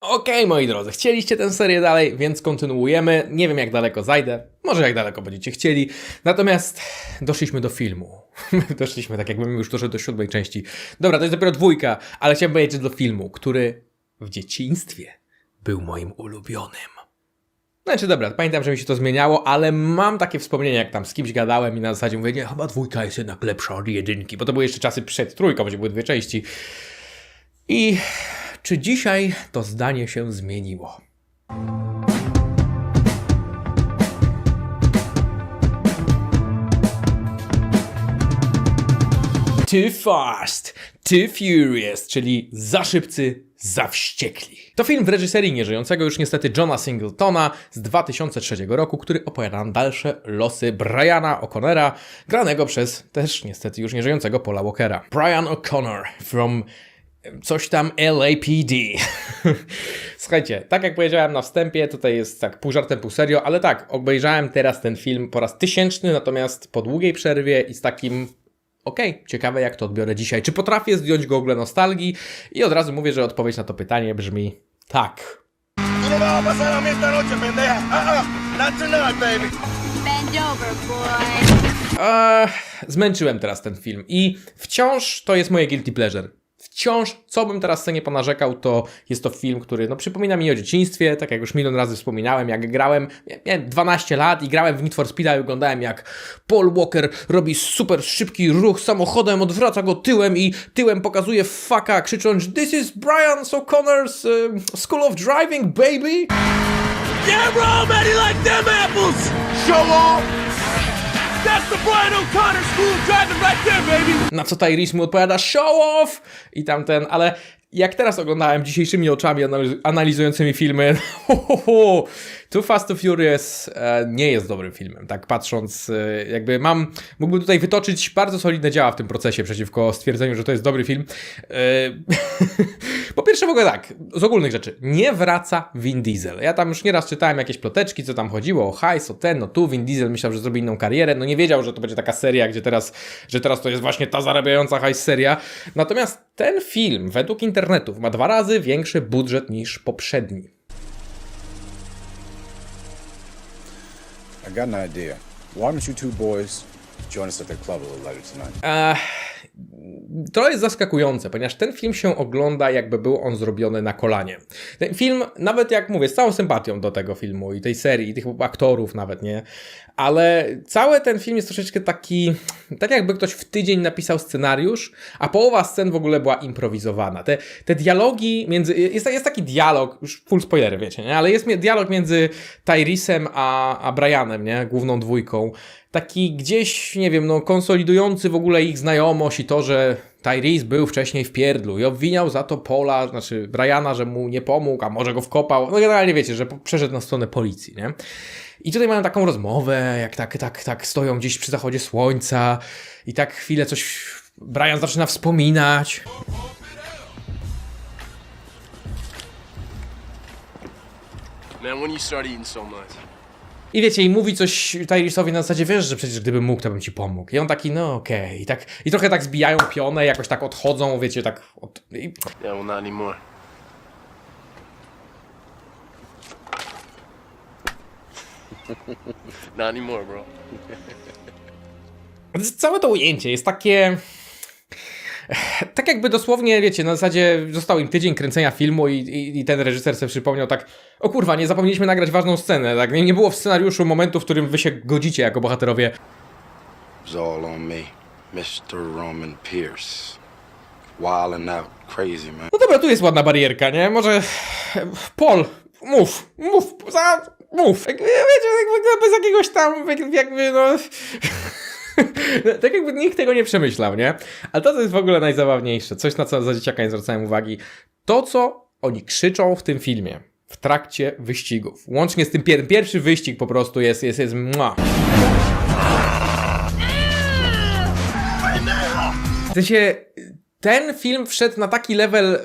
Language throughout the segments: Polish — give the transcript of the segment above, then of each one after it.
Okej, moi drodzy, chcieliście tę serię dalej, więc kontynuujemy. Nie wiem, jak daleko zajdę, może jak daleko będziecie chcieli. Natomiast doszliśmy do filmu. doszliśmy tak, jakbym już doszedł do siódmej części. Dobra, to jest dopiero dwójka, ale chciałem powiedzieć do filmu, który w dzieciństwie był moim ulubionym. Znaczy dobra, pamiętam, że mi się to zmieniało, ale mam takie wspomnienia, jak tam z kimś gadałem i na zasadzie mówię, nie, chyba dwójka jest jednak lepsza od jedynki, bo to były jeszcze czasy przed trójką, gdzie były dwie części. I czy dzisiaj to zdanie się zmieniło? Too Fast, Too Furious, czyli za szybcy, za wściekli. To film w reżyserii nieżyjącego już niestety Johna Singletona z 2003 roku, który opowiada nam dalsze losy Briana O'Connora, granego przez też niestety już nieżyjącego Paula Walkera. Brian O'Connor from coś tam LAPD. Słuchajcie, tak jak powiedziałem na wstępie, tutaj jest tak pół żartem, pół serio, ale tak, obejrzałem teraz ten film po raz tysięczny, natomiast po długiej przerwie i z takim Okej, ciekawe jak to odbiorę dzisiaj. Czy potrafię zdjąć gogle nostalgii? I od razu mówię, że odpowiedź na to pytanie brzmi tak. Tú no vas a pasar a mí esta noche, pendeja. Ah, ah, not tonight, baby. Bend over, boy. Eee, zmęczyłem teraz ten film i wciąż to jest moje guilty pleasure. Wciąż, co bym teraz sobie nie ponarzekał, to jest to film, który no, przypomina mi o dzieciństwie, tak jak już milion razy wspominałem, jak grałem, miałem 12 lat i grałem w Need for Speed'a i oglądałem jak Paul Walker robi super szybki ruch samochodem, odwraca go tyłem i tyłem pokazuje faka, krzycząc This is Brian O'Connor's um, School of Driving, baby! Yeah, bro, man, he like them apples. Show off. Na co Tyrese mu odpowiada show off! I tamten, ale jak teraz oglądałem dzisiejszymi oczami analiz- analizującymi filmy, Too Fast to Furious e, nie jest dobrym filmem, tak patrząc, e, jakby mam, mógłbym tutaj wytoczyć bardzo solidne działa w tym procesie przeciwko stwierdzeniu, że to jest dobry film. E, po pierwsze w ogóle tak, z ogólnych rzeczy, nie wraca Vin Diesel. Ja tam już nieraz czytałem jakieś ploteczki, co tam chodziło, o hajs, o ten, no tu, Vin Diesel myślał, że zrobi inną karierę, no nie wiedział, że to będzie taka seria, gdzie teraz, że teraz to jest właśnie ta zarabiająca hajs seria. Natomiast ten film, według internetów, ma dwa razy większy budżet niż poprzedni. I got an idea. Why don't you two boys join us at the club a little later tonight? Eee, to jest zaskakujące, ponieważ ten film się ogląda, jakby był on zrobiony na kolanie. Ten film, nawet jak mówię, z całą sympatią do tego filmu i tej serii, i tych aktorów nawet, nie? Ale cały ten film jest troszeczkę taki, tak jakby ktoś w tydzień napisał scenariusz, a połowa scen w ogóle była improwizowana. Te, te dialogi między, jest, jest taki dialog, już full spoilery, wiecie, nie? Ale jest dialog między Tyrisem a, a Brianem, nie? Główną dwójką taki gdzieś, nie wiem, no konsolidujący w ogóle ich znajomość i to, że Tyrese był wcześniej w pierdlu i obwiniał za to Pola, znaczy Briana, że mu nie pomógł, a może go wkopał. No generalnie wiecie, że przeszedł na stronę policji, nie? I tutaj mają taką rozmowę, jak tak, tak, tak stoją gdzieś przy zachodzie słońca i tak chwilę coś Brian zaczyna wspominać. Man, when you start eating so much. I wiecie, i mówi coś Tyrese'owi na zasadzie, wiesz, że przecież gdybym mógł, to bym ci pomógł. I on taki, no okej. I tak, I trochę tak zbijają pionę, jakoś tak odchodzą, wiecie, tak... Od... I Yeah, well, not anymore. not anymore, bro. Całe to ujęcie jest takie. Tak jakby dosłownie, wiecie, na zasadzie został im tydzień kręcenia filmu i, i, i ten reżyser sobie przypomniał tak, o kurwa, nie zapomnieliśmy nagrać ważną scenę, tak, nie, nie było w scenariuszu momentu, w którym wy się godzicie jako bohaterowie. was all on me. Mr. Roman Pierce. Wildin' out crazy, man. No dobra, tu jest ładna barierka, nie? Może... Pol, mów, mów, za, mów. Wiecie, jakby bez jakiegoś tam, jak- jakby no... tak jakby nikt tego nie przemyślał, nie? Ale to, co jest w ogóle najzabawniejsze, coś na co za dzieciaka nie zwracałem uwagi, to, co oni krzyczą w tym filmie, w trakcie wyścigów. Łącznie z tym pier pierwszy wyścig po prostu jest, jest, jest mua. W sensie, ten film wszedł na taki level e,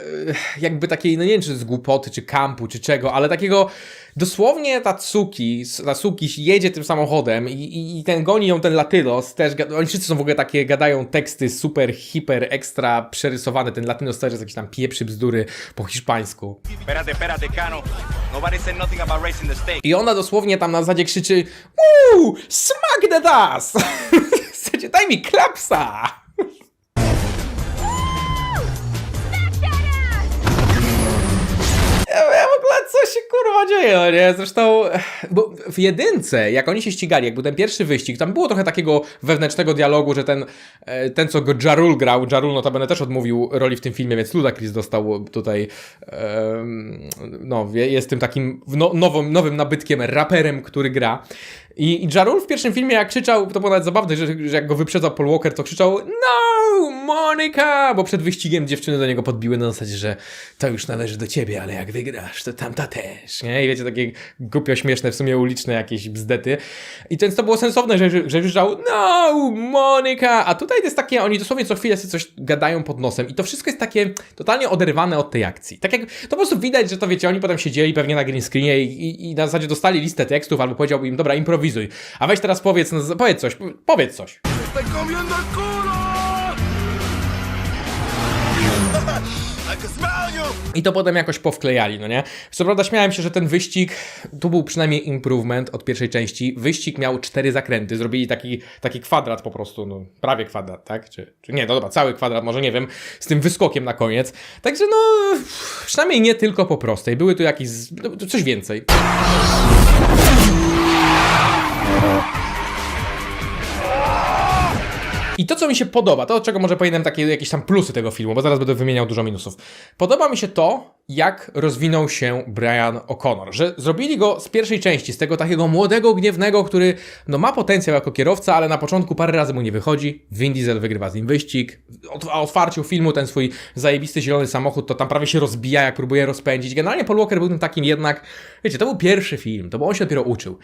jakby takiej, no nie wiem czy z głupoty, czy kampu, czy czego, ale takiego dosłownie Tatsuki, Tatsuki jedzie tym samochodem i, i, i ten goni ją ten Latynos, też, oni wszyscy są w ogóle takie, gadają teksty super, hiper, ekstra przerysowane, ten Latynos też jest jakiś tam pieprzy bzdury po hiszpańsku. State. I ona dosłownie tam na zasadzie krzyczy Uuu, smack the! W zasadzie, daj mi klapsa! Kurwa dzieje, no nie? Zresztą, bo w jedynce, jak oni się ścigali, jak był ten pierwszy wyścig, tam było trochę takiego wewnętrznego dialogu, że ten, e, ten co go Jarul grał, Jarul notabene też odmówił roli w tym filmie, więc Ludacris dostał tutaj, no, jest tym takim no, nowym, nowym nabytkiem, raperem, który gra. I, I Jarul w pierwszym filmie, jak krzyczał, to było nawet zabawne, że, że jak go wyprzedzał Paul Walker, to krzyczał No, Monika! Bo przed wyścigiem dziewczyny do niego podbiły na zasadzie, że to już należy do ciebie, ale jak wygrasz, to tamta też, nie? I wiecie, takie głupio śmieszne, w sumie uliczne jakieś bzdety. I więc to było sensowne, że, że krzyczał No, Monika! A tutaj to jest takie, oni dosłownie co chwilę sobie coś gadają pod nosem i to wszystko jest takie totalnie oderwane od tej akcji. Tak jak, to po prostu widać, że to wiecie, oni potem siedzieli pewnie na green screenie i, i, i na zasadzie dostali listę tekstów albo powiedziałby im, dobra, improwizuj. A weź teraz powiedz, no, powiedz coś, powiedz coś. ¡Estoy comiendo el culo! I to potem jakoś powklejali, no nie? Co prawda śmiałem się, że ten wyścig, tu był przynajmniej improvement od pierwszej części. Wyścig miał cztery zakręty, zrobili taki, taki kwadrat po prostu, no prawie kwadrat, tak? Czy, czy nie, no dobra, cały kwadrat, może nie wiem, z tym wyskokiem na koniec. Także no, przynajmniej nie tylko po prostej, były tu jakieś, no, coś więcej. I to, co mi się podoba, to od czego może powinienem takie jakieś tam plusy tego filmu, bo zaraz będę wymieniał dużo minusów. Podoba mi się to, jak rozwinął się Brian O'Connor, że zrobili go z pierwszej części, z tego takiego młodego, gniewnego, który no ma potencjał jako kierowca, ale na początku parę razy mu nie wychodzi. Vin Diesel wygrywa z nim wyścig. A otwarciu filmu ten swój zajebisty zielony samochód, to tam prawie się rozbija, jak próbuje rozpędzić. Generalnie Paul Walker był tym takim jednak, wiecie, to był pierwszy film, to bo on się dopiero uczył.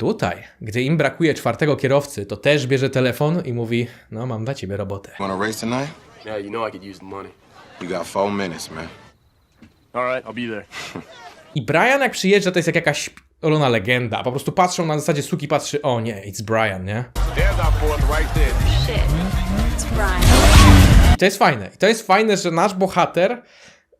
Tutaj, gdy im brakuje czwartego kierowcy, to też bierze telefon i mówi: No, mam dla ciebie robotę. Wanna race tonight? Yeah, you know I could use the money. You got four minutes, man. All right, I'll be there. I Brian, jak przyjeżdża, to jest jakaś olona legenda. Po prostu patrzą na zasadzie suki, patrzy: O nie, it's Brian, nie? Shit. It's Brian. I to jest fajne. I to jest fajne, że nasz bohater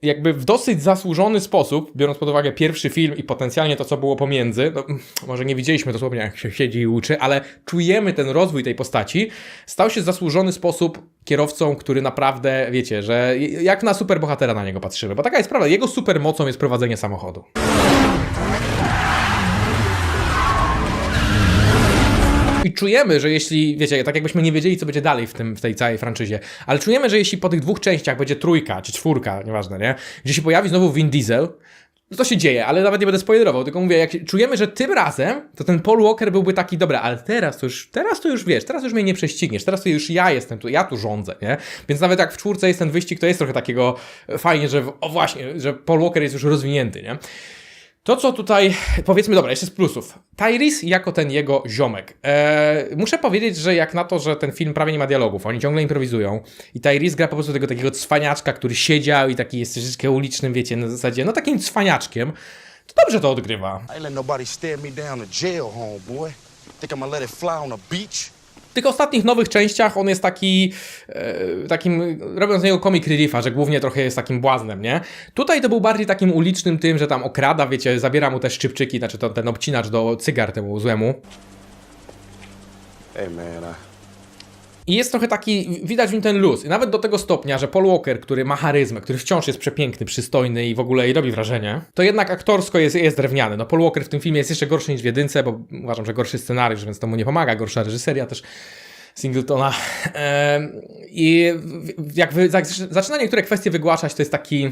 jakby w dosyć zasłużony sposób, biorąc pod uwagę pierwszy film i potencjalnie to, co było pomiędzy, no, może nie widzieliśmy dosłownie, jak się siedzi i uczy, ale czujemy ten rozwój tej postaci, stał się w zasłużony sposób kierowcą, który naprawdę, wiecie, że jak na superbohatera na niego patrzymy, bo taka jest prawda, jego supermocą jest prowadzenie samochodu. I czujemy, że jeśli, wiecie, tak jakbyśmy nie wiedzieli, co będzie dalej w, tym, w tej całej franczyzie, ale czujemy, że jeśli po tych dwóch częściach będzie trójka czy czwórka, nieważne, nie? Gdzie się pojawi znowu Vin Diesel, to się dzieje, ale nawet nie będę spoilerował, tylko mówię, jak czujemy, że tym razem to ten Paul Walker byłby taki, dobra, ale teraz to już, teraz to już wiesz, teraz już mnie nie prześcigniesz, teraz to już ja jestem tu, ja tu rządzę, nie? Więc nawet jak w czwórce jest ten wyścig, to jest trochę takiego fajnie, że, o właśnie, że Paul Walker jest już rozwinięty, nie? To, co tutaj, powiedzmy, dobra, jeszcze z plusów. Tyrese jako ten jego ziomek. Eee, muszę powiedzieć, że jak na to, że ten film prawie nie ma dialogów, oni ciągle improwizują i Tyrese gra po prostu tego takiego cwaniaczka, który siedział i taki jest troszeczkę ulicznym, wiecie, na zasadzie, no takim cwaniaczkiem, to dobrze to odgrywa. I let nobody stare me down to jail, homeboy. Think I'm gonna let it fly on beach? W tych ostatnich nowych częściach on jest taki, e, takim, robią z niego comic reliefa, że głównie trochę jest takim błaznem, nie? Tutaj to był bardziej takim ulicznym tym, że tam okrada, wiecie, zabiera mu te szczypczyki, znaczy to, ten obcinacz do cygar temu złemu. Hey, man, I, I jest trochę taki, widać w nim ten luz. I nawet do tego stopnia, że Paul Walker, który ma charyzmę, który wciąż jest przepiękny, przystojny i w ogóle i robi wrażenie, to jednak aktorsko jest, jest drewniany. No Paul Walker w tym filmie jest jeszcze gorszy niż w jedynce, bo uważam, że gorszy scenariusz, więc to mu nie pomaga, gorsza reżyseria też Singletona. I jak wy, jak zaczyna niektóre kwestie wygłaszać, to jest taki...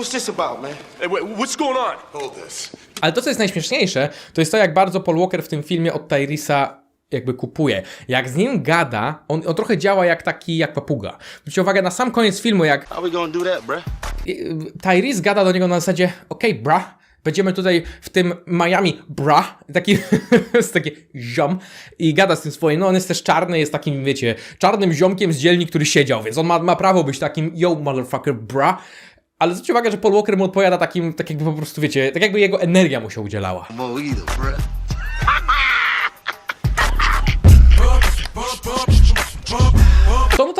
What's this about, man? Hey, wait, what's going on? Hold this. Ale to, co jest najśmieszniejsze, to jest to, jak bardzo Paul Walker w tym filmie od Tyrisa jakby kupuje. Jak z nim gada, on, on trochę działa jak taki, jak papuga. Zwróćcie uwagę na sam koniec filmu, jak How we gonna do that, bruh? Tyrese gada do niego na zasadzie okej, bra, Będziemy tutaj w tym Miami bra, taki, jest taki ziom i gada z tym swoim, no on jest też czarny, jest takim, wiecie, czarnym ziomkiem z dzielni, który siedział, więc on ma, ma prawo być takim yo motherfucker bra, ale zwróćcie uwagę, że Paul Walker mu odpowiada takim, tak jakby po prostu, wiecie, tak jakby jego energia mu się udzielała. To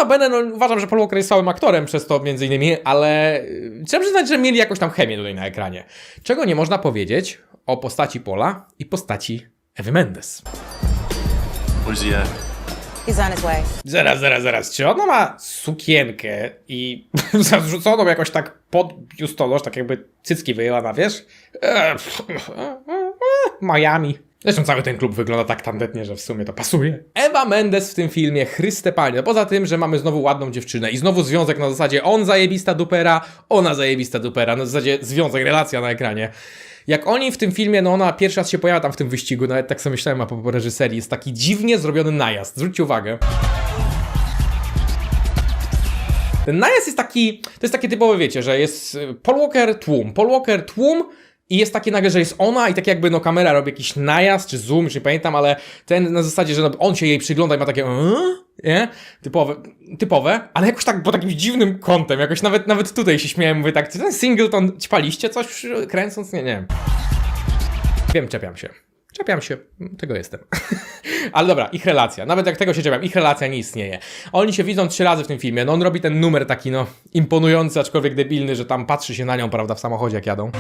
notabene, no uważam, że Paul Walker jest całym aktorem przez to między innymi, ale y, trzeba przyznać, że mieli jakąś tam chemię tutaj na ekranie. Czego nie można powiedzieć o postaci Pola i postaci Ewy Mendes. Where's he at? He's on his way. Zaraz, zaraz, zaraz. Czy ona ma sukienkę i zarzuconą jakoś tak pod biustonosz, tak jakby cycki wyjęła na wierzch? Pff, e, e, Miami. Zresztą cały ten klub wygląda tak tandetnie, że w sumie to pasuje. Ewa Mendes w tym filmie, Chryste Panie. No poza tym, że mamy znowu ładną dziewczynę i znowu związek na zasadzie on zajebista dupera, ona zajebista dupera. Na zasadzie związek, relacja na ekranie. Jak oni w tym filmie, no ona pierwszy raz się pojawia tam w tym wyścigu, nawet tak sobie myślałem a po reżyserii, jest taki dziwnie zrobiony najazd. Zwróćcie uwagę. Ten najazd jest taki, to jest takie typowe, wiecie, że jest y, Paul Walker tłum, Paul Walker tłum i jest takie nagle, że jest ona i tak jakby no kamera robi jakiś najazd czy zoom, już nie pamiętam, ale ten na zasadzie, że no, on się jej przygląda i ma takie "Yy?" nie? Typowe, typowe, ale jakoś tak po takim dziwnym kątem, jakoś nawet, nawet tutaj się śmiałem, mówię tak, czy ten singleton, ćpaliście coś kręcąc? Nie, nie. Wiem, czepiam się. Czepiam się, tego jestem. Ale dobra, ich relacja. Nawet jak tego się czepiam, ich relacja nie istnieje. Oni się widzą trzy razy w tym filmie. No on robi ten numer taki, no, imponujący, aczkolwiek debilny, że tam patrzy się na nią, prawda, w samochodzie jak jadą.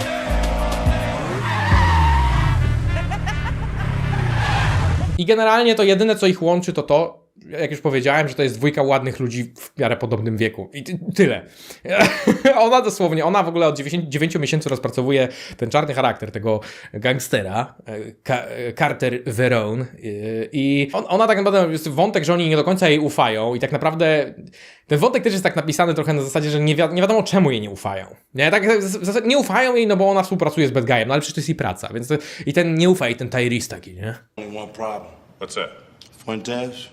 I generalnie to jedyne, co ich łączy, to to, jak już powiedziałem, że to jest dwójka ładnych ludzi w miarę podobnym wieku. I ty, tyle. ona dosłownie, ona w ogóle od 9, 9 miesięcy rozpracowuje ten czarny charakter tego gangstera, e, Ka e, Carter Verone. e, I on, ona tak naprawdę jest wątek, że oni nie do końca jej ufają i tak naprawdę ten wątek też jest tak napisany trochę na zasadzie, że nie, wi nie wiadomo czemu jej nie ufają. Nie, tak nie ufają jej, no bo ona współpracuje z bad guyem, no ale przecież to jest jej praca, więc to, i ten nie ufa i ten Tyrese taki, nie? What's that? Fuentes,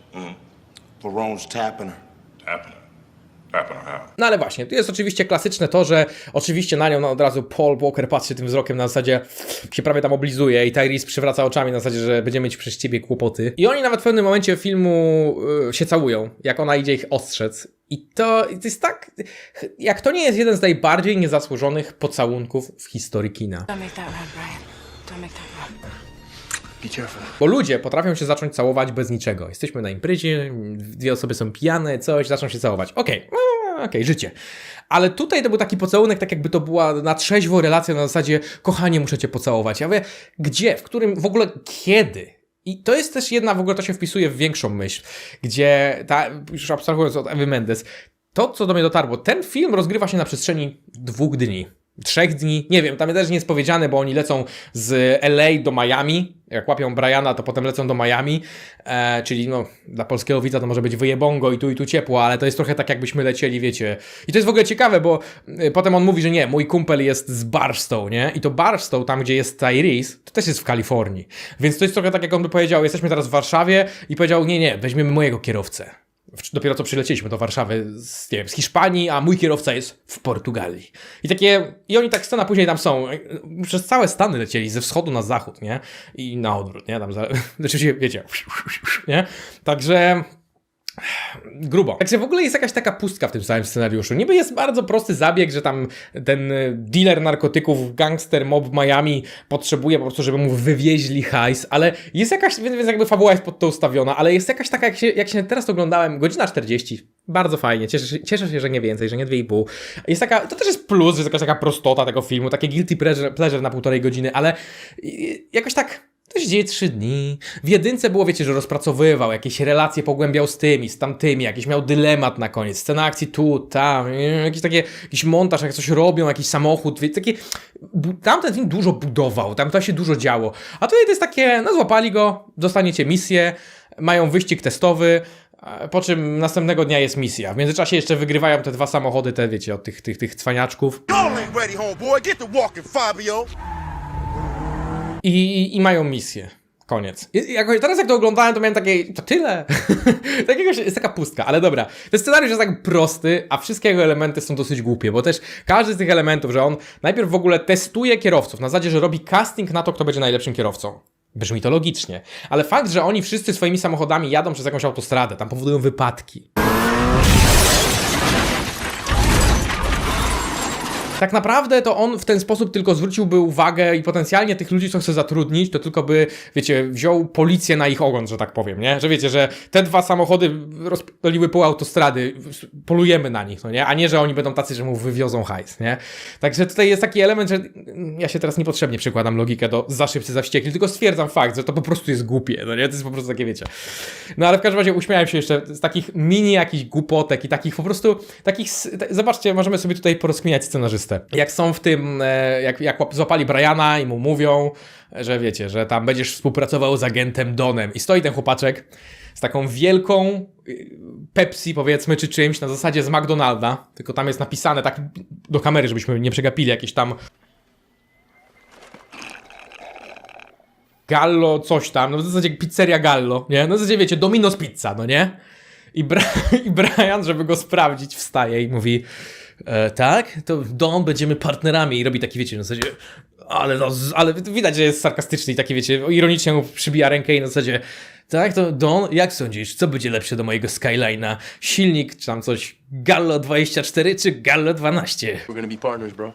tapping her. Tapping her. Tapping her? No ale właśnie, tu jest oczywiście klasyczne to, że oczywiście na nią no, od razu Paul Walker patrzy tym wzrokiem na zasadzie się prawie tam oblizuje i Tyrese przywraca oczami na zasadzie, że będziemy mieć przez ciebie kłopoty. I oni nawet w pewnym momencie filmu y, się całują, jak ona idzie ich ostrzec. I to, to jest tak, jak to nie jest jeden z najbardziej niezasłużonych pocałunków w historii kina. Don't make that run, Brian. Don't make that run. Bo ludzie potrafią się zacząć całować bez niczego. Jesteśmy na imprezie, dwie osoby są pijane, coś, zaczną się całować. Okej, no, okej, życie. Ale tutaj to był taki pocałunek, tak jakby to była na trzeźwo relacja na zasadzie kochanie, muszę cię pocałować. Ja mówię, gdzie, w którym, w ogóle kiedy? I to jest też jedna, w ogóle to się wpisuje w większą myśl, gdzie ta, już abstrahując od Ewy Mendes, to, co do mnie dotarło, ten film rozgrywa się na przestrzeni dwóch dni. Trzech dni, nie wiem, tam też nie jest powiedziane, bo oni lecą z LA do Miami. Jak łapią Briana, to potem lecą do Miami. E, czyli no, dla polskiego widza to może być wyjebongo i tu i tu ciepło, ale to jest trochę tak, jakbyśmy lecieli, wiecie. I to jest w ogóle ciekawe, bo y, potem on mówi, że nie, mój kumpel jest z Barstow, nie? I to Barstow, tam gdzie jest Tyrese, to też jest w Kalifornii. Więc to jest trochę tak, jak on by powiedział, jesteśmy teraz w Warszawie i powiedział, nie, nie, weźmiemy mojego kierowcę. Dopiero co przylecieliśmy do Warszawy z, nie wiem, z Hiszpanii, a mój kierowca jest w Portugalii. I takie, i oni tak scena później tam są. Przez całe Stany lecieli, ze wschodu na zachód, nie? I na odwrót, nie? Tam, za, znaczy, wiecie, nie? Także grubo. Także w ogóle jest jakaś taka pustka w tym całym scenariuszu. Niby jest bardzo prosty zabieg, że tam ten y, dealer narkotyków, gangster mob Miami potrzebuje po prostu, żeby mu wywieźli hajs, ale jest jakaś, więc jakby fabuła jest pod to ustawiona, ale jest jakaś taka, jak się, jak się teraz oglądałem, godzina 40, bardzo fajnie, cieszę, się- cieszę się, że nie więcej, że nie 2,5. Jest taka, to też jest plus, że jest jakaś taka prostota tego filmu, takie guilty pleasure, pleasure na półtorej godziny, ale y, jakoś tak to się dzieje trzy dni. W jedynce było, wiecie, że rozpracowywał, jakieś relacje pogłębiał z tymi, z tamtymi, jakiś miał dylemat na koniec, scena akcji tu, tam, jakiś takie, jakiś montaż, jak coś robią, jakiś samochód, wie, takie, tamten film dużo budował, tam to się dużo działo. A tutaj to jest takie, no złapali go, dostaniecie misję, mają wyścig testowy, e, po czym następnego dnia jest misja. W międzyczasie jeszcze wygrywają te dwa samochody, te wiecie, od tych, tych, tych cwaniaczków. Ready, homeboy. Get walking, Fabio. I, I mają misję. Koniec. I, jakoś, teraz jak to oglądałem, to miałem takie, to tyle. Takiego się, jest taka pustka, ale dobra. Ten scenariusz jest tak prosty, a wszystkie jego elementy są dosyć głupie, bo też każdy z tych elementów, że on najpierw w ogóle testuje kierowców, na zasadzie, że robi casting na to, kto będzie najlepszym kierowcą. Brzmi to logicznie. Ale fakt, że oni wszyscy swoimi samochodami jadą przez jakąś autostradę, tam powodują wypadki. Tak naprawdę to on w ten sposób tylko zwróciłby uwagę i potencjalnie tych ludzi, co chce zatrudnić, to tylko by, wiecie, wziął policję na ich ogon, że tak powiem, nie? Że wiecie, że te dwa samochody rozpaliły pół autostrady, polujemy na nich, no nie? A nie, że oni będą tacy, że mu wywiozą hajs, nie? Także tutaj jest taki element, że ja się teraz niepotrzebnie przykładam logikę do za szybcy, za wściekli, tylko stwierdzam fakt, że to po prostu jest głupie, no nie? To jest po prostu takie, wiecie. No ale w każdym razie uśmiałem się jeszcze z takich mini jakichś głupotek i takich po prostu, takich, zobaczcie, możemy sobie tutaj porozkminiać scenarzystę. Jak są w tym, e, jak, jak łap- złapali Briana i mu mówią, że wiecie, że tam będziesz współpracował z agentem Donem i stoi ten chłopaczek z taką wielką y, Pepsi powiedzmy, czy czymś na zasadzie z McDonalda, tylko tam jest napisane tak do kamery, żebyśmy nie przegapili jakieś tam Gallo coś tam, no w zasadzie pizzeria Gallo, nie? No w zasadzie wiecie, Domino's Pizza, no nie? I, Bra- i Brian, żeby go sprawdzić, wstaje i mówi e, tak, to Don, będziemy partnerami i robi taki, wiecie, na zasadzie ale, no, ale widać, że jest sarkastyczny i taki, wiecie, ironicznie mu przybija rękę i na zasadzie tak, to Don, jak sądzisz, co będzie lepsze do mojego Skyline'a? Silnik, czy tam coś Gallo 24 czy Gallo 12? We're gonna be partners, bro.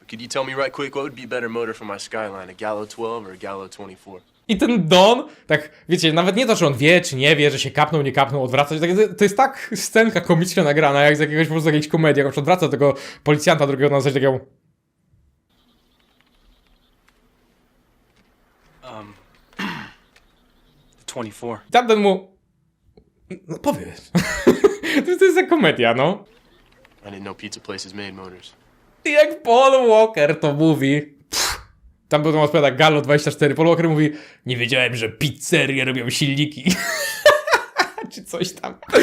But could you tell me right quick what would be better motor for my Skyline, a Gallo 12 or a Gallo 24? I ten Don, tak, wiecie, nawet nie to, że on wie, czy nie wie, że się kapnął, nie kapnął, odwraca się. tak- To jest tak scenka komicznie nagrana, jak z jakiegoś po prostu jakiejś komedii, jak odwraca tego policjanta drugiego na zasadzie takiego. The 24. I tamten mu. No powiedz. to, jest, jak komedia, no. I didn't know pizza places made motors. I jak Paul Walker to mówi. Tam był odpowiada Gallo 24. Paul Walker mówi: Nie wiedziałem, że pizzerie robią silniki. Czy coś tam. To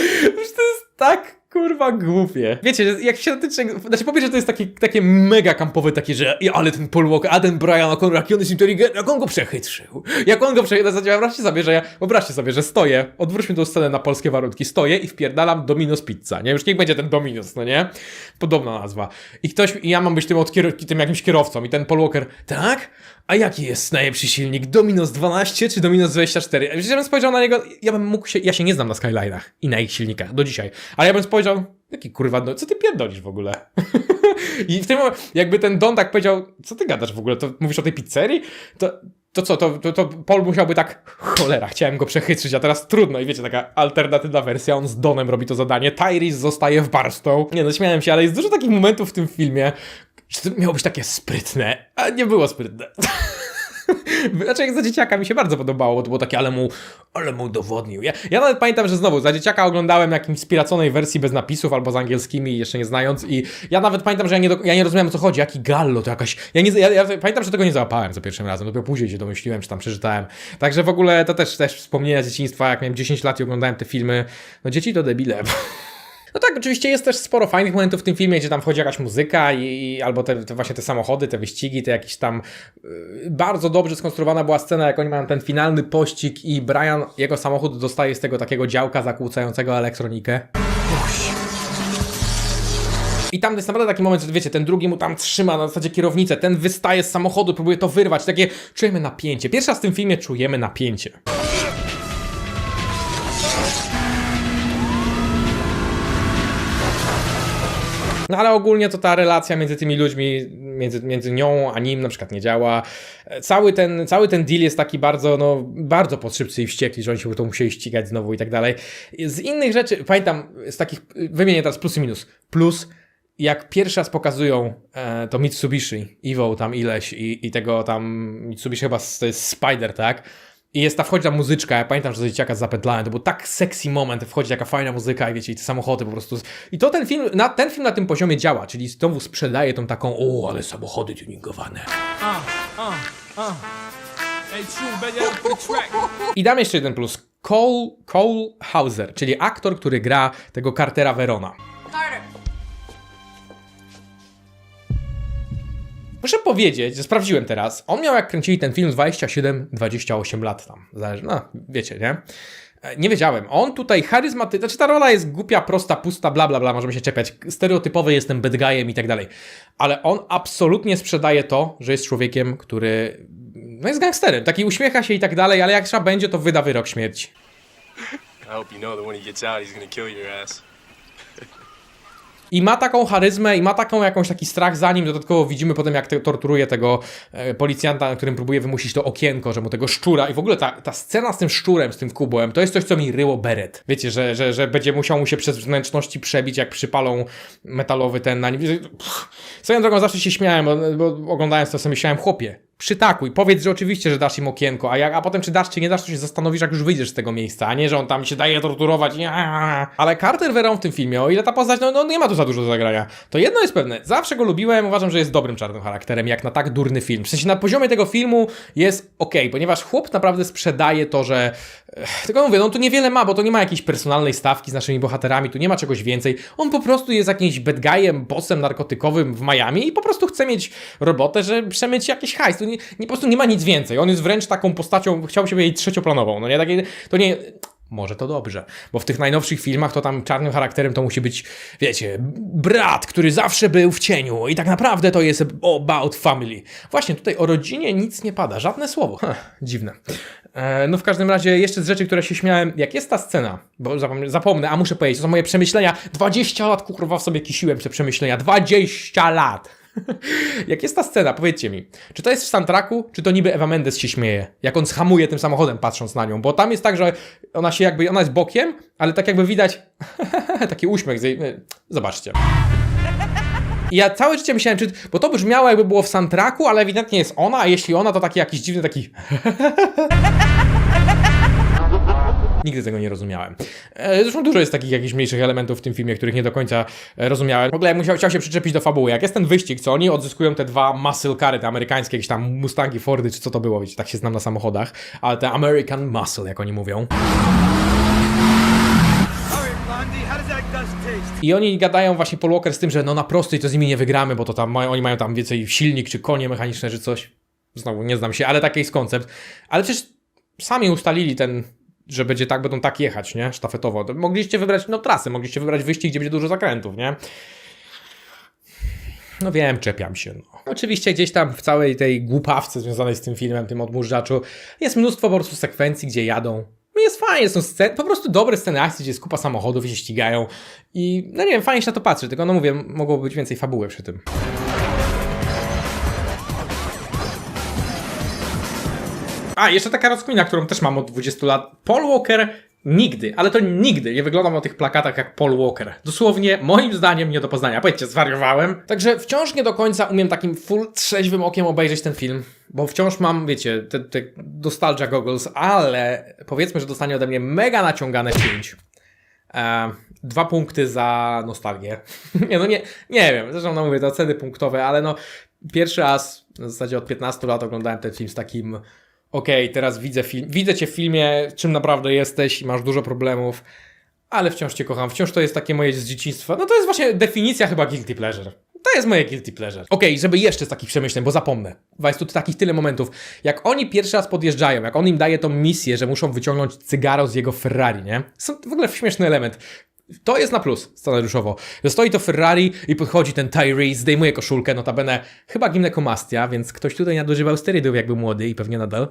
jest tak kurwa głupie. Wiecie, jak się tym. Znaczy, po pierwsze, to jest takie, takie mega kampowe, takie, że "I, ale ten Paul Walker, a ten Brian O'Connor, jaki on jest inteligentny, jak on go przechytrzył. Jak on go przechytrzył. Wyobraźcie sobie, że ja, wyobraźcie sobie, że stoję, odwróćmy tą scenę na polskie warunki, stoję i wpierdalam Domino's Pizza, nie? Już niech będzie ten Dominus, no nie? Podobna nazwa. I ktoś, i ja mam być tym, od tym jakimś kierowcą i ten Paul Walker, tak? A jaki jest najlepszy silnik? Dominos 12 czy Dominos 24? Wiesz, ja bym spojrzał na niego, ja bym mógł się, ja się nie znam na Skyline'ach i na ich silnikach do dzisiaj, ale ja bym spojrzał, jaki kurwa, no, co ty pierdolisz w ogóle? I w tym jakby ten Don tak powiedział, co ty gadasz w ogóle, to mówisz o tej pizzerii? To, to co, to, to, to Paul musiałby tak, cholera, chciałem go przechytrzyć, a teraz trudno i wiecie, taka alternatywna wersja, on z Donem robi to zadanie, Tyrese zostaje w Barstow. Nie no, śmiałem się, ale jest dużo takich momentów w tym filmie, że to miało być takie sprytne, a nie było sprytne. Znaczy, jak za dzieciaka mi się bardzo podobało, bo to było takie, ale mu, ale mu udowodnił. Ja, ja nawet pamiętam, że znowu za dzieciaka oglądałem jakimś spiraconej wersji bez napisów albo z angielskimi, jeszcze nie znając. I ja nawet pamiętam, że ja nie, do, ja nie rozumiałem o co chodzi. Jaki gallo, to jakaś. Ja, nie, ja, ja pamiętam, że tego nie załapałem za pierwszym razem. Dopiero później się domyśliłem, czy tam przeczytałem. Także w ogóle to też, też wspomnienia z dzieciństwa, jak miałem 10 lat i oglądałem te filmy. No dzieci to debile. No tak, oczywiście jest też sporo fajnych momentów w tym filmie, gdzie tam wchodzi jakaś muzyka i, albo te, te właśnie te samochody, te wyścigi, te jakieś tam yy, bardzo dobrze skonstruowana była scena, jak oni mają ten finalny pościg i Brian, jego samochód dostaje z tego takiego działka zakłócającego elektronikę. I tam jest naprawdę taki moment, że wiecie, ten drugi mu tam trzyma na zasadzie kierownicę, ten wystaje z samochodu, próbuje to wyrwać, takie czujemy napięcie. Pierwszy raz w tym filmie czujemy napięcie. No ale ogólnie to ta relacja między tymi ludźmi, między, między nią a nim na przykład nie działa. Cały ten, cały ten deal jest taki bardzo, no, bardzo podszypcy i wściekli, że oni się to musieli ścigać znowu i tak dalej. Z innych rzeczy, pamiętam, z takich, wymienię teraz plus i minus. Plus, jak pierwszy raz pokazują e, to Mitsubishi, Evo tam ileś i, i tego tam Mitsubishi chyba to jest Spider, tak? I jest ta, wchodzi ta muzyczka, ja pamiętam, że za dzieciaka zapętlałem, to był tak sexy moment, wchodzi taka fajna muzyka i wiecie, i te samochody po prostu. I to ten film, na, ten film na tym poziomie działa, czyli znowu sprzedaje tą taką, o, ale samochody tuningowane. I dam jeszcze jeden plus. Cole, Cole Hauser, czyli aktor, który gra tego Cartera Verona. Carter. Muszę powiedzieć, że sprawdziłem teraz, on miał jak kręcili ten film 27-28 lat tam, zależy, no wiecie, nie? E, Nie wiedziałem. On tutaj charyzmatyczny, znaczy ta rola jest głupia, prosta, pusta, bla bla bla, możemy się czepiać. Stereotypowy jestem bad i tak dalej. Ale on absolutnie sprzedaje to, że jest człowiekiem, który no jest gangsterem. Taki uśmiecha się i tak dalej, ale jak trzeba będzie, to wyda wyrok śmierci. I hope you know that when he gets out, he's gonna kill your ass. I ma taką charyzmę, i ma taką jakąś taki strach za nim. Dodatkowo widzimy potem, jak te, torturuje tego e, policjanta, na którym próbuje wymusić to okienko, że mu tego szczura. I w ogóle ta, ta scena z tym szczurem, z tym kubłem, to jest coś, co mi ryło beret. Wiecie, że, że, że będzie musiał mu się przez wnętrzności przebić, jak przypalą metalowy ten na nim. Swoją drogą zawsze się śmiałem, bo, bo oglądając to sobie myślałem, chłopie, przytakuj, powiedz, że oczywiście, że dasz im okienko, a, jak, a potem czy dasz, czy nie dasz, to się zastanowisz, jak już wyjdziesz z tego miejsca, a nie, że on tam się daje torturować. Ale Carter Verón w tym filmie, o ile ta postać, no, no nie ma tu za dużo do zagrania, to jedno jest pewne, zawsze go lubiłem, uważam, że jest dobrym czarnym charakterem, jak na tak durny film. W sensie na poziomie tego filmu jest ok, ponieważ chłop naprawdę sprzedaje to, że... Ech, Tylko mówię, no on tu niewiele ma, bo to nie ma jakiejś personalnej stawki z naszymi bohaterami, tu nie ma czegoś więcej. On po prostu jest jakimś bad guyem, bossem narkotykowym w Miami i po prostu chce mieć robotę, że przemyć jakiś hajs. Tu nie, nie, po prostu nie ma nic więcej. On jest wręcz taką postacią, chciałbym się powiedzieć trzecioplanową, no nie? Takie, to nie... Może to dobrze, bo w tych najnowszych filmach to tam czarnym charakterem to musi być, wiecie, brat, który zawsze był w cieniu i tak naprawdę to jest about family. Właśnie tutaj o rodzinie nic nie pada, żadne słowo. Heh, dziwne. E, no w każdym razie jeszcze z rzeczy, które się śmiałem, jak jest ta scena, bo zapomnę, zapomnę a muszę powiedzieć, to są moje przemyślenia, 20 lat kurwa w sobie kisiłem te przemyślenia, 20 lat! Jak jest ta scena, powiedzcie mi, czy to jest w soundtracku, czy to niby Eva Mendes się śmieje, jak on schamuje tym samochodem patrząc na nią, bo tam jest tak, że ona się jakby, ona jest bokiem, ale tak jakby widać taki uśmiech, z jej, zobaczcie. I ja całe życie myślałem, czy, bo to brzmiało jakby było w soundtracku, ale ewidentnie jest ona, a jeśli ona, to taki jakiś dziwny taki... Nigdy tego nie rozumiałem. E, Zresztą dużo jest takich jakichś mniejszych elementów w tym filmie, których nie do końca e, rozumiałem. W ogóle musiał, chciał się przyczepić do fabuły. Jak jest ten wyścig, co oni odzyskują te dwa muscle cary, te amerykańskie, jakieś tam Mustangi, Fordy, czy co to było, wiecie, tak się znam na samochodach, ale te American Muscle, jak oni mówią. I oni gadają właśnie Paul Walker z tym, że no na prostej to z nimi nie wygramy, bo to tam mają, oni mają tam więcej silnik, czy konie mechaniczne, czy coś. Znowu nie znam się, ale taki jest koncept. Ale przecież sami ustalili ten, że będzie tak, będą tak jechać, nie? Sztafetowo. To Mogliście wybrać, no trasę, mogliście wybrać wyścig, gdzie będzie dużo zakrętów, nie? No wiem, czepiam się. No. Oczywiście gdzieś tam w całej tej głupawce związanej z tym filmem, tym odmurzaczu, jest mnóstwo po prostu sekwencji, gdzie jadą. Jest fajnie, są sceny, po prostu dobre sceny akcji, gdzie jest kupa samochodów i się ścigają. I no nie wiem, fajnie się na to patrzy, tylko no mówię, mogłoby być więcej fabuły przy tym. A, jeszcze taka rozkmina, którą też mam od 20 lat. Paul Walker nigdy, ale to nigdy nie wyglądał na tych plakatach jak Paul Walker. Dosłownie, moim zdaniem, nie do poznania. Powiedzcie, zwariowałem. Także wciąż nie do końca umiem takim full trzeźwym okiem obejrzeć ten film, bo wciąż mam, wiecie, te, te nostalgia goggles, ale powiedzmy, że dostanie ode mnie mega naciągane 5. E, dwa punkty za nostalgię. nie, no nie, nie wiem, zresztą no mówię, to oceny punktowe, ale no pierwszy raz, w zasadzie od 15 lat oglądałem ten film z takim okej, teraz widzę film, widzę cię w filmie, czym naprawdę jesteś i masz dużo problemów, ale wciąż cię kocham, wciąż to jest takie moje z dzieciństwa. No to jest właśnie definicja chyba guilty pleasure. To jest moje guilty pleasure. Okej, żeby jeszcze z takich przemyśleń, bo zapomnę. Jest tu takich tyle momentów. Jak oni pierwszy raz podjeżdżają, jak on im daje tą misję, że muszą wyciągnąć cygaro z jego Ferrari, nie? Są w ogóle śmieszny element. To jest na plus scenariuszowo. Stoi to Ferrari i podchodzi ten Tyree, zdejmuje koszulkę, notabene chyba ginekomastia, więc ktoś tutaj nadużywał sterydów jak był młody i pewnie nadal.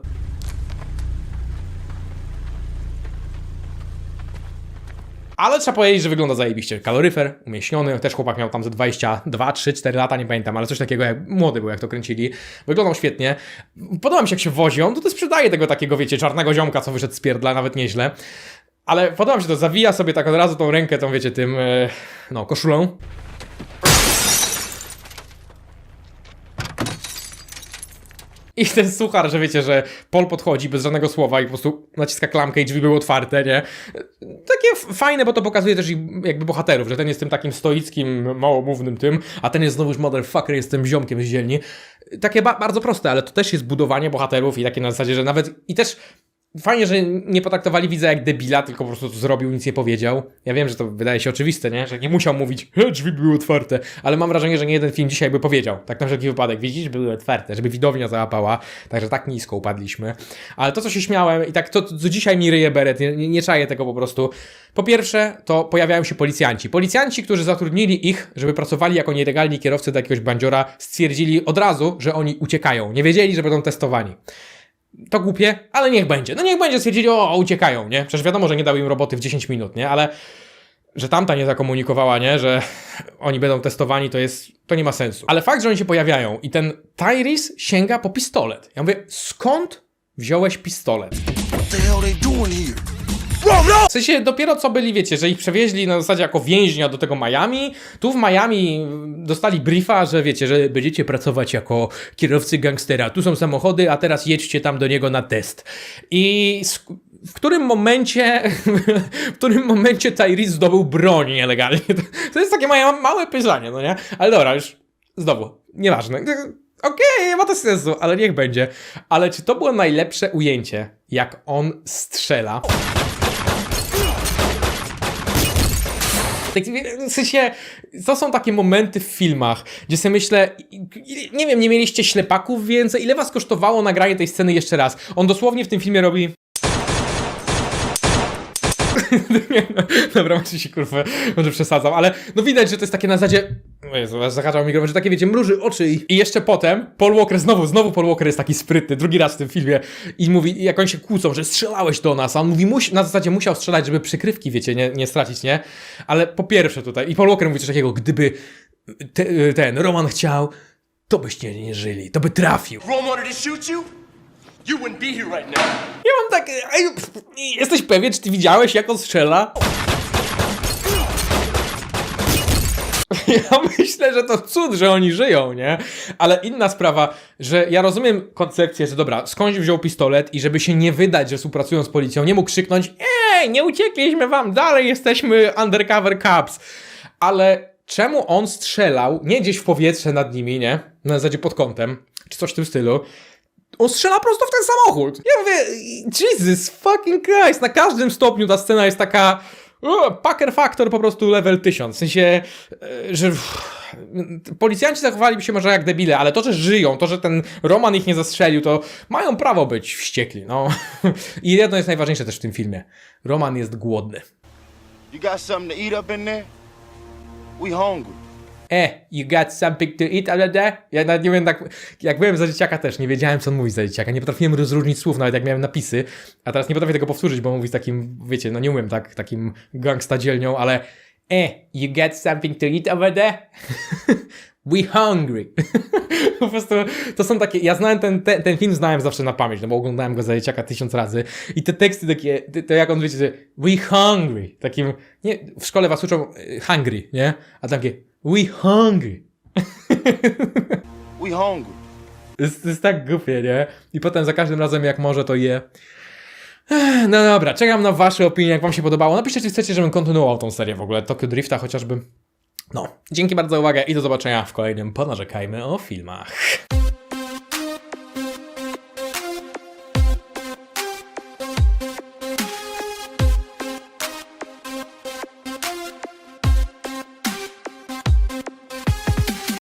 Ale trzeba powiedzieć, że wygląda zajebiście. Kaloryfer, umieśniony, też chłopak miał tam ze 22, 3, 4 lata, nie pamiętam, ale coś takiego jak młody był, jak to kręcili. Wyglądał świetnie. Podoba mi się, jak się wozi. On tutaj sprzedaje tego takiego, wiecie, czarnego ziomka, co wyszedł z pierdla, nawet nieźle. Ale podoba mi się to, zawija sobie tak od razu tą rękę, tą wiecie, tym, e, no, koszulą. I ten suchar, że wiecie, że Pol podchodzi bez żadnego słowa i po prostu naciska klamkę i drzwi były otwarte, nie? Takie fajne, bo to pokazuje też jakby bohaterów, że ten jest tym takim stoickim, małomównym tym, a ten jest znowuż motherfucker, jest tym ziomkiem z dzielni. Takie ba- bardzo proste, ale to też jest budowanie bohaterów i takie na zasadzie, że nawet i też Fajnie, że nie potraktowali widza jak debila, tylko po prostu to zrobił, nic nie powiedział. Ja wiem, że to wydaje się oczywiste, nie? Że nie musiał mówić, "He, drzwi były otwarte, ale mam wrażenie, że nie jeden film dzisiaj by powiedział. Tak na wszelki wypadek, widzisz, były otwarte, żeby widownia załapała. Także tak nisko upadliśmy. Ale to, co się śmiałem i tak to, co dzisiaj mi ryje beret, nie, nie czaję tego po prostu. Po pierwsze, to pojawiają się policjanci. Policjanci, którzy zatrudnili ich, żeby pracowali jako nielegalni kierowcy do jakiegoś bandziora, stwierdzili od razu, że oni uciekają. Nie wiedzieli, że będą testowani. To głupie, ale niech będzie. No niech będzie, stwierdzili, o, uciekają, nie? Przecież wiadomo, że nie dał im roboty w 10 minut, nie? Ale że tamta nie zakomunikowała, nie? Że oni będą testowani, to jest, to nie ma sensu. Ale fakt, że oni się pojawiają i ten Tyrese sięga po pistolet. Ja mówię, skąd wziąłeś pistolet? What the hell they doing here? W sensie dopiero co byli, wiecie, że ich przewieźli na zasadzie jako więźnia do tego Miami. Tu w Miami dostali briefa, że wiecie, że będziecie pracować jako kierowcy gangstera. Tu są samochody, a teraz jedźcie tam do niego na test. I w którym momencie, w którym momencie Tyrese zdobył broń nielegalnie? To, jest takie moje małe pytanie, no nie? Ale dobra, już znowu, nieważne. Okej, nie ma to sensu, ale niech będzie. Ale czy to było najlepsze ujęcie, jak on strzela? W sensie, to są takie momenty w filmach, gdzie sobie myślę, nie wiem, nie mieliście ślepaków więcej? Ile was kosztowało nagranie tej sceny jeszcze raz? On dosłownie w tym filmie robi... No, Dobra, może się kurwa, może przesadzam, ale no widać, że to jest takie na zasadzie... O Jezu, zahaczał mikrofon, że takie wiecie, mruży oczy i... I jeszcze potem Paul Walker znowu, znowu Paul Walker jest taki sprytny, drugi raz w tym filmie i mówi, jak oni się kłócą, że strzelałeś do nas, a on mówi, musi, na zasadzie musiał strzelać, żeby przykrywki, wiecie, nie, nie stracić, nie? Ale po pierwsze tutaj, i Paul Walker mówi coś takiego, gdyby te, ten Roman chciał, to byście nie żyli, to by trafił. You, wouldn't be here right now. Ja mam tak, ej, jesteś pewien, czy ty widziałeś, jak on strzela? Ja myślę, że to cud, że oni żyją, nie? Ale inna sprawa, że ja rozumiem koncepcję, że dobra, skądś wziął pistolet i żeby się nie wydać, że współpracują z policją, nie mógł krzyknąć Ej, nie uciekliśmy wam, dalej jesteśmy undercover cops. Ale czemu on strzelał, nie gdzieś w powietrze nad nimi, nie? Na zasadzie pod kątem, czy coś w tym stylu, on strzela prosto w ten samochód. Ja mówię, Jesus fucking Christ, na każdym stopniu ta scena jest taka... Packer Factor po prostu level 1000. W sensie, e, że policjanci zachowaliby się może jak debile, ale to, że żyją, to, że ten Roman ich nie zastrzelił, to mają prawo być wściekli, no. I jedno jest najważniejsze też w tym filmie. Roman jest głodny. You got something to eat up in there? We hungry. E, you got something to eat over there? Ja nawet nie wiem, tak, jak byłem za dzieciaka też, nie wiedziałem, co on mówi za dzieciaka. Nie potrafiłem rozróżnić słów, nawet jak miałem napisy. A teraz nie potrafię tego powtórzyć, bo mówi z takim, wiecie, no nie umiem tak, takim gangsta dzielnią, ale E, you got something to eat over there? We hungry. po prostu to są takie, ja znałem ten, ten, ten film, znałem zawsze na pamięć, no bo oglądałem go za dzieciaka tysiąc razy i te teksty takie, to- jak on wiecie, we hungry, takim, nie, w szkole was uczą hungry, nie? A takie we hungry. We hungry. Jest, jest tak głupie, nie? I potem za każdym razem jak może to je. No dobra, czekam na wasze opinie, jak wam się podobało. Napiszcie, czy chcecie, żebym kontynuował tą serię w ogóle, Tokyo Drifta chociażby. No, dzięki bardzo za uwagę i do zobaczenia w kolejnym Ponarzekajmy o filmach.